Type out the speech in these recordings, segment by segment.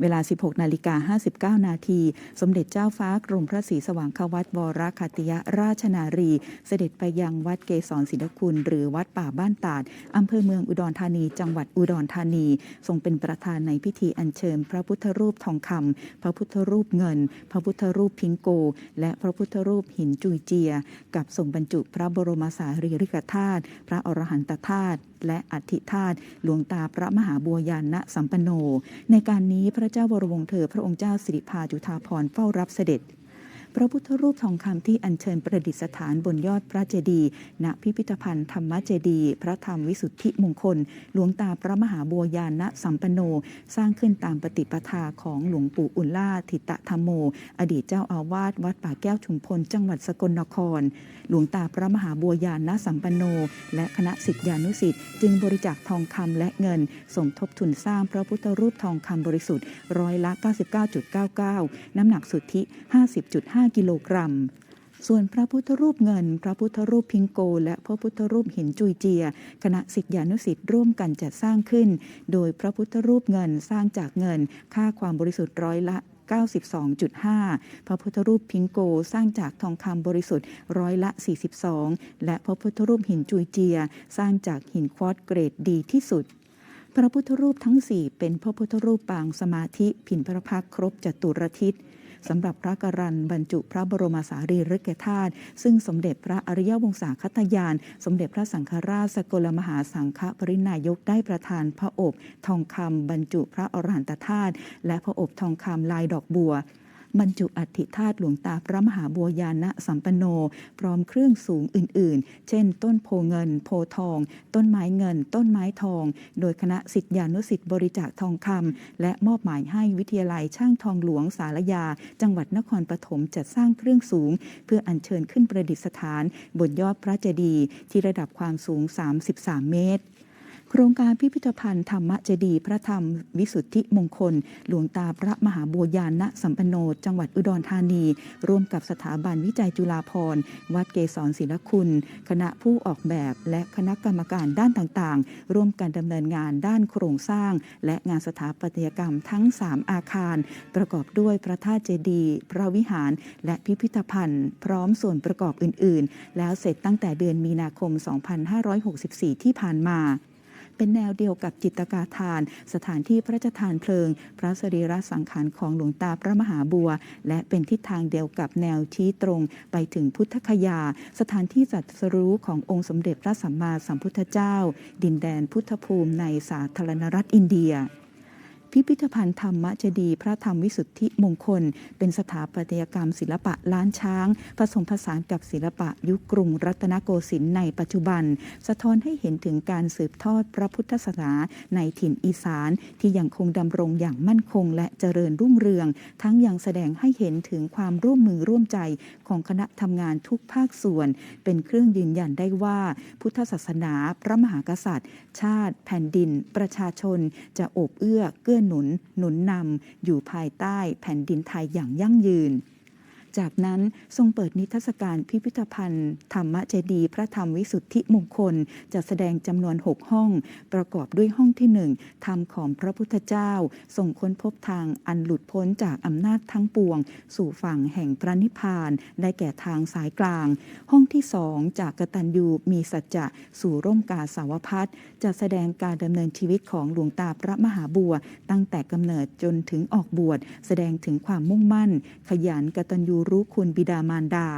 เวลา 16 นาฬิกา 59 นาที สมเด็จเจ้าฟ้ากรมพระศรีสว่างควัตวรคติยราชนารี เสด็จไปยังวัดเกษรศิลคุณ หรือวัดป่าบ้านตาดอำเภอเมืองอุดรธานี จังหวัดอุดรธานี ทรงเป็นประธานในพิธีอัญเชิญ พระพุทธรูปทองคำพระพุทธรูปเงิน พระพุทธรูปพิงโก และพระพุทธรูปหินจุยเจีย กับส่งบรรจุพระบรมสารีริกธาตุพระอรหันตธาตุและอัฐิธาตุหลวงตาพระมหาบัวยานะสัมปันโน ในการนี้พระเจ้าวรวงเธอพระองค์เจ้าสิริพาจุฑาภรณ์เฝ้ารับเสด็จ พระพุทธรูปทองคำที่อัญเชิญประดิษฐานบนยอดพระเจดีย์ณพิพิธภัณฑ์ธรรมเจดีย์พระธรรมวิสุทธิมงคล หลวงตาพระมหาบัวยานะสัมปันโน สร้างขึ้นตามปฏิปทาของหลวงปู่อุลล่าทิตะธรรมโม อดีตเจ้าอาวาสวัดป่าแก้วชุมพล จังหวัดสกลนคร หลวงตาพระมหาบัวยานะสัมปันโน และคณะศิษยานุศิษย์จึงบริจาคทองคำและเงิน สมทบทุนสร้างพระพุทธรูปทองคำบริสุทธิ์ร้อยละ 99.99 น้ำหนักสุทธิ 50.5 5 กิโลกรัม ส่วนพระพุทธรูปเงิน พระพุทธรูปพิงโก และพระพุทธรูปหินจุยเจีย คณะศิษยานุศิษย์ร่วมกันจัดสร้างขึ้น โดยพระพุทธรูปเงินสร้างจากเงิน ค่าความบริสุทธิ์ร้อยละ92.5 พระพุทธรูปพิงโกสร้างจากทองคำบริสุทธิ์ร้อยละ 42 และพระพุทธรูปหินจุยเจีย สร้างจากหินควอตเกรดดีที่สุด พระพุทธรูปทั้ง 4 เป็นพระพุทธรูปปางสมาธิ ผินพระพักตร์ครบจตุรทิศ สำหรับพระกรันบรรจุพระบรมสารีริกธาตุซึ่งสมเด็จพระอริยวงศาคตยาน สมเด็จพระสังฆราชสกลมหาสังฆปรินายกได้ประทานพระอบทองคำบรรจุพระอรหันตธาตุและพระอบทองคำลายดอกบัว บรรจุอัฐิธาตุหลวงตาพระมหาบัวยานะสัมปโน พร้อมเครื่องสูงอื่น ๆ เช่น ต้นโพเงิน โพทอง ต้นไม้เงิน ต้นไม้ทอง โดยคณะสิทธิานุสิทธิ์บริจาคทองคำและมอบหมายให้วิทยาลัยช่างทองหลวงสารยา จังหวัดนครปฐมจัดสร้างเครื่องสูง เพื่ออัญเชิญขึ้นประดิษฐาน บนยอดพระเจดีย์ที่ระดับความสูง 33 เมตร โครงการพิพิธภัณฑ์ธรรมเจดีพระธรรมวิสุทธิมงคล หลวงตาพระมหาบัวยานะสัมปันโน จังหวัดอุดรธานี ร่วมกับสถาบันวิจัยจุฬาภรณ์วัดเกษรศิลคุณ คณะผู้ออกแบบและคณะกรรมการด้านต่างๆ ร่วมกันดำเนินงานด้านโครงสร้าง และงานสถาปัตยกรรมทั้ง 3 อาคาร ประกอบด้วยพระธาตุเจดีย์พระวิหาร และพิพิธภัณฑ์ พร้อมส่วนประกอบอื่น ๆ แล้วเสร็จตั้งแต่เดือนมีนาคม 2564 ที่ผ่านมา เป็นแนวเดียวกับจิตกาทาน สถานที่พระราชทานเพลิง พระสรีระสังขารของหลวงตาพระมหาบัว และเป็นทิศทางเดียวกับแนวชี้ตรง ไปถึงพุทธคยา สถานที่จัดสรู้ขององค์สมเด็จพระสัมมาสัมพุทธเจ้า ดินแดนพุทธภูมิในสาธารณรัฐอินเดีย พิพิธภัณฑ์ธรรมเจดีพระธรรมวิสุทธิมงคล เป็นสถาปัตยกรรมศิลปะล้านช้าง ผสมผสานกับศิลปะยุคกรุงรัตนโกสินทร์ในปัจจุบัน สะท้อนให้เห็นถึงการสืบทอดพระพุทธศาสนาในถิ่นอีสาน ที่ยังคงดำรงอย่างมั่นคงและเจริญรุ่งเรือง ทั้งยังแสดงให้เห็นถึงความร่วมมือร่วมใจของคณะทำงานทุกภาคส่วน เป็นเครื่องยืนยันได้ว่า พุทธศาสนา พระมหากษัตริย์ ชาติ แผ่นดิน ประชาชน จะโอบเอื้อเกื้อนุนหนุนนำอยู่ภายใต้แผ่นดินไทยอย่างยั่งยืน จากนั้นทรงเปิดนิทรรศการพิพิธภัณฑ์ ธรรมเจดีพระธรรมวิสุทธิมงคลจะแสดงจำนวน 6 ห้อง ประกอบด้วยห้องที่ 1 ธรรมของพระพุทธเจ้าทรงค้นพบทางอันหลุดพ้นจากอำนาจทั้งปวง สู่ฝั่งแห่งพระนิพพานได้แก่ทางสายกลาง ห้องที่สองจากกตัญญูมีสัจจะสู่ร่มกาสาวพัฒจะแสดงการดำเนินชีวิตของหลวงตาพระมหาบัว ตั้งแต่กำเนิดจนถึงออกบวชแสดงถึงความมุ่งมั่น ขยันกตัญญูรู้คุณบิดามารดา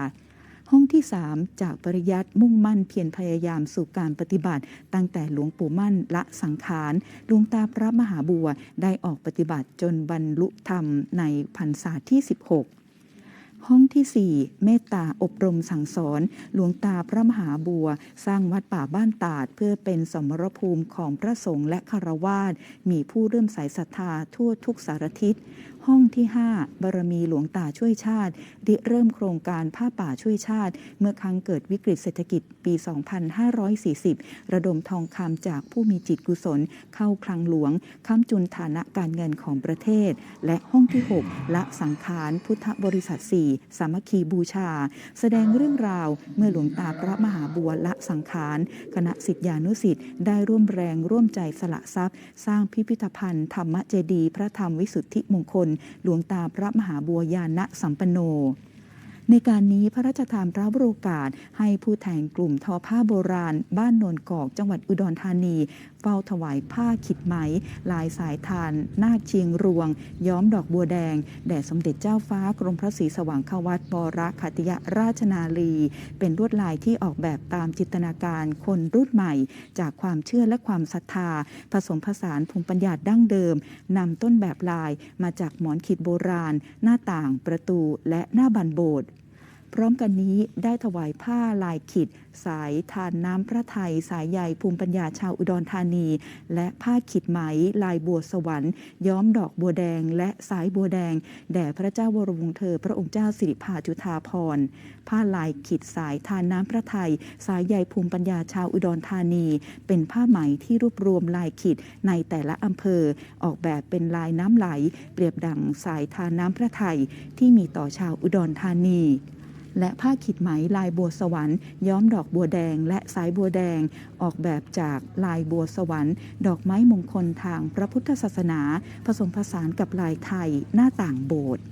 ห้องที่ 3 จากปริยัติมุ่งมั่นเพียรพยายามสู่การปฏิบัติ ตั้งแต่หลวงปู่มั่นละสังขารหลวงตาพระมหาบัวได้ออกปฏิบัติจนบรรลุธรรมในพรรษาที่ 16ห้องที่ 4 เมตตาอบรมสั่งสอน หลวงตาพระมหาบัว สร้างวัดป่าบ้านตาด เพื่อเป็นสมรภูมิของพระสงฆ์และคารวาสมีผู้เริ่มใสศรัทธาทั่วทุกสารทิศ ห้องที่ 5 บารมีหลวงตาช่วยชาติริเริ่มโครงการผ้าป่าช่วยชาติ เมื่อครั้งเกิดวิกฤตเศรษฐกิจปี 2540 ระดมทองคำจากผู้มีจิตกุศล เข้าคลังหลวงค้ำจุนฐานะการเงินของประเทศ และห้องที่ 6 ละสังขารพุทธบริษัท 4 สามัคคีบูชา แสดงเรื่องราวเมื่อหลวงตาพระมหาบัวละสังขาร คณะสิทธิานุสิทธิ์ได้ร่วมแรงร่วมใจสละทรัพย์ สร้างพิพิธภัณฑ์ธรรมเจดี พระธรรมวิสุทธิมงคลหลวงตาพระมหาบัวยานะสัมปันโน ในการนี้พระราชทานพระบรโอกาส ให้ผู้แทนกลุ่มทอผ้าโบราณ บ้านโนนกอกจังหวัดอุดรธานี เฝ้าถวายผ้าขิดไหม ลายสายทาน นาคเชียงรวง ย้อมดอกบัวแดง แด่สมเด็จเจ้าฟ้ากรมพระศรีสว่างควัตบรคัตยราชนาลี เป็นลวดลายที่ออกแบบตามจินตนาการคนรุ่นใหม่ จากความเชื่อและความศรัทธา ผสมผสานภูมิปัญญาดั้งเดิมนำต้นแบบลายมาจากหมอนขีดโบราณ หน้าต่างประตูและหน้าบันโบสถ์ พร้อมกันนี้ได้ถวายผ้าลายขิด สายทานน้ำพระไทย สายใยภูมิปัญญาชาวอุดรธานี และผ้าขิดไหม ลายบัวสวรรค์ ย้อมดอกบัวแดง และสายบัวแดง แด่พระเจ้าวรวงศ์เธอ พระองค์เจ้าสิริภาจุธาพรผ้าลายขิดสายทานน้ำพระไทย สายใยภูมิปัญญาชาวอุดรธานี เป็นผ้าไหมที่รวบรวมลายขิดในแต่ละอำเภอ ออกแบบเป็นลายน้ำไหล เปรียบดังสายทานน้ำพระไทยที่มีต่อชาวอุดรธานี และผ้าขิดไหมลายบัวสวรรค์ ย้อมดอกบัวแดงและสายบัวแดง ออกแบบจากลายบัวสวรรค์ ดอกไม้มงคลทางพระพุทธศาสนา ผสมผสานกับลายไทยหน้าต่างโบสถ์